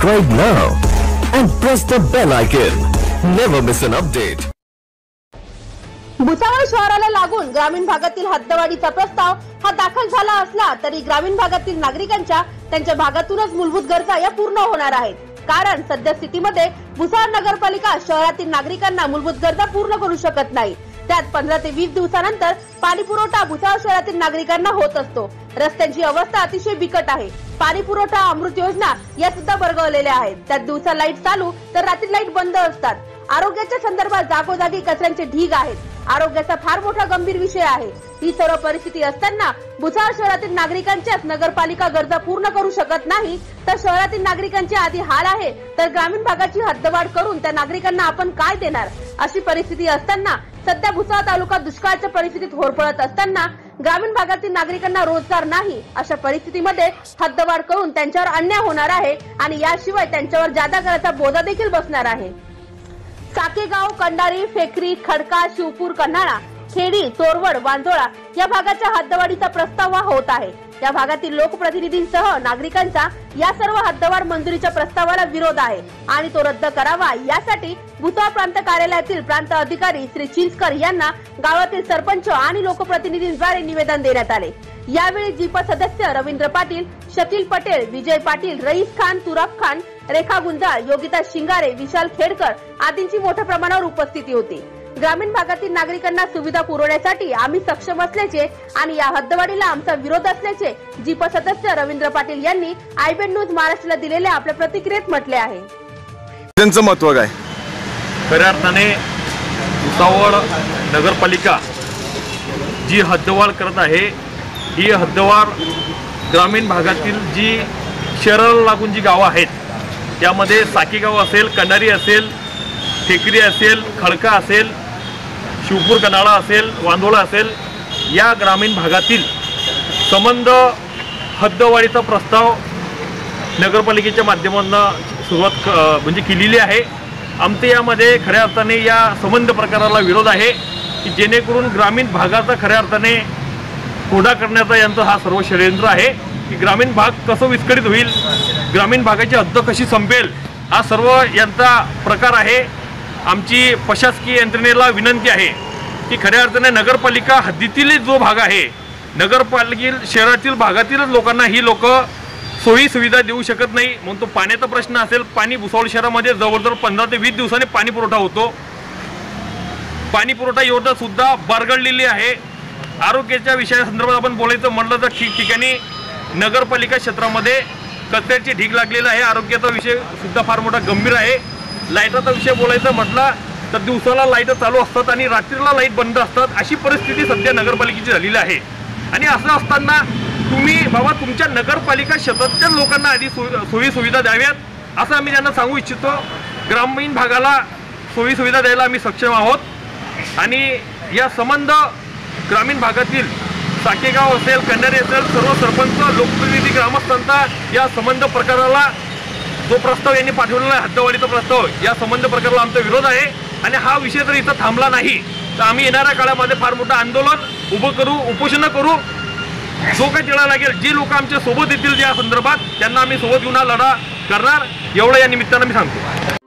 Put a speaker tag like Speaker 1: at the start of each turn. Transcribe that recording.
Speaker 1: Subscribe now and press the bell icon. Never miss an update.
Speaker 2: Bhusawal शहराला लागून ग्रामीण भागातील हद्दवाढीचा प्रस्ताव हा दाखल झाला असला तरी ग्रामीण भागातील नागरिकांच्या त्यांच्या भागातूनच मूलभूत गरजा या पूर्ण होणार आहेत कारण सध्या स्थितीमध्ये भुसावळ नगरपालिका शहरातील नागरिकांना मूलभूत गरजा पूर्ण करू शकत नाही त्यात पंधरा ते वीस दिवसानंतर पाणी पुरवठा भुसावळ शहरातील नागरिकांना होत असतो. रस्त्यांची अवस्था अतिशय बिकट आहे. पाणी पुरवठा अमृत योजना या सुद्धा बरगवलेल्या आहेत. त्यात दिवसा लाइट चालू तर रात्री लाइट बंद असतात. आरोग्याच्या संदर्भात जागोजागी कचऱ्यांचे ढीग आहेत. आरोग्याचा फार मोठा गंभीर विषय आहे. ही सर्व परिस्थिती असताना भुसावळ शहरातील नागरिकांच्याच नगरपालिका गरजा पूर्ण करू शकत नाही तर शहरातील नागरिकांचे आधी हाल आहे तर ग्रामीण भागाची हद्दवाढ करून त्या नागरिकांना आपण काय देणार? अशी परिस्थिती असताना सध्या भुसावळ तालुका दुष्काळाच्या परिस्थितीत होरपळत असताना ग्रामीण भागातील नागरिकांना रोजगार नाही अशा परिस्थितीमध्ये हद्दवाढ करून त्यांच्यावर अन्याय होणार आहे आणि याशिवाय त्यांच्यावर जादा कराचा बोजा देखील बसणार आहे. साकेगाव कंडारी फेकरी खडका शिवपूर कन्हाळा खेडी चोरवड वांजोळा या भागाच्या हद्दवाढीचा प्रस्ताव होत आहे. या भागातील लोकप्रतिनिधींसह नागरिकांचा या सर्व हद्दवाढ मंजुरीच्या प्रस्तावाला विरोध आहे. आणि तो रद्द करावा यासाठी भुसावळ प्रांत कार्यालयातील प्रांत अधिकारी श्री चिंचकर यांना गावातील सरपंच आणि लोकप्रतिनिधींद्वारे निवेदन देण्यात आले. यावेळी जीप सदस्य रवींद्र पाटील शकील पटेल विजय पाटील रईस खान तुराब खान रेखा गुंजाळ योगिता शिंगारे विशाल खेडकर आदींची मोठ्या प्रमाणावर उपस्थिती होती. ग्रामीण भागातील नागरिकांना सुविधा पुरवण्यासाठी आम्ही सक्षम असल्याचे आणि या हद्दवाढीला आमचा विरोध असल्याचे जीप सदस्य रवींद्र पाटील यांनी आयबेन न्यूज महाराष्ट्राला दिलेल्या आपल्या प्रतिक्रियेत म्हटले आहे.
Speaker 3: त्यांचं महत्त्व काय?
Speaker 4: खऱ्या अर्थाने भुसावळ नगरपालिका जी हद्दवाढ करत आहे ही हद्दवाढ ग्रामीण भागातील जी शहराला लागून जी गावं आहेत त्यामध्ये साकीगाव असेल कंडारी असेल टेकरी असेल खडका असेल शिवपूर कनाळा असेल वांदोळा असेल या ग्रामीण भागातील संबंध हद्दवाढीचा प्रस्ताव नगरपालिकेच्या माध्यमातून सुरुवात क- म्हणजे केलेली आहे. आमचे यामध्ये खऱ्या अर्थाने या संबंध प्रकाराला विरोध आहे की जेणेकरून ग्रामीण भागाचा खऱ्या अर्थाने कोडा करण्याचा यांचा हा सर्व षडयंत्र आहे. की ग्रामीण भाग कसं विस्कळीत होईल ग्रामीण भागाची हद्द कशी संपेल हा सर्व यांचा प्रकार आहे. आमची प्रशासकीय यंत्रणेला विनंती आहे की खऱ्या अर्थाने नगरपालिका हद्दीतील जो भाग आहे नगरपालिकेतील शहरातील भागातीलच लोकांना ही लोक सोयी सुविधा देऊ शकत नाही. म्हणून तो पाण्याचा प्रश्न असेल पाणी भुसावळ शहरामध्ये जवळजवळ पंधरा ते वीस दिवसांनी पाणी पुरवठा होतो. पाणी पुरवठा योजना सुद्धा बरगडलेली आहे. आरोग्याच्या विषयासंदर्भात आपण बोलायचं म्हटलं तर ठिकठिकाणी नगरपालिका क्षेत्रामध्ये कचऱ्याची ढीग लागलेला आहे. आरोग्याचा विषय सुद्धा फार मोठा गंभीर आहे. लाईटाचा विषय बोलायचं म्हटला तर दिवसाला लाइट चालू असतात आणि रात्रीला लाइट बंद असतात अशी परिस्थिती सध्या नगरपालिकेची झालेली आहे. आणि असं असताना तुम्ही बाबा तुमच्या नगरपालिका शेतातल्या लोकांना आधी सोयी सुविधा द्याव्यात असं आम्ही त्यांना सांगू इच्छितो. ग्रामीण भागाला सोयी सुविधा द्यायला आम्ही सक्षम आहोत. आणि या संबंध ग्रामीण भागातील साकेगाव असेल कंडारी असेल सर्व सरपंच लोकप्रतिनिधी ग्रामस्थांचा या संबंध प्रकाराला जो प्रस्ताव यांनी पाठवलेला आहे हद्दवाढीचा प्रस्ताव या संबंध प्रकरणाला आमचा विरोध आहे. आणि हा विषय जर इथं थांबला नाही तर आम्ही येणाऱ्या काळामध्ये फार मोठं आंदोलन उभं करू उपोषणं करू. जो काही तिळा लागेल जी लोक आमच्यासोबत येतील या संदर्भात त्यांना आम्ही सोबत घेऊन लढा करणार. एवढं या निमित्तानं मी सांगतो.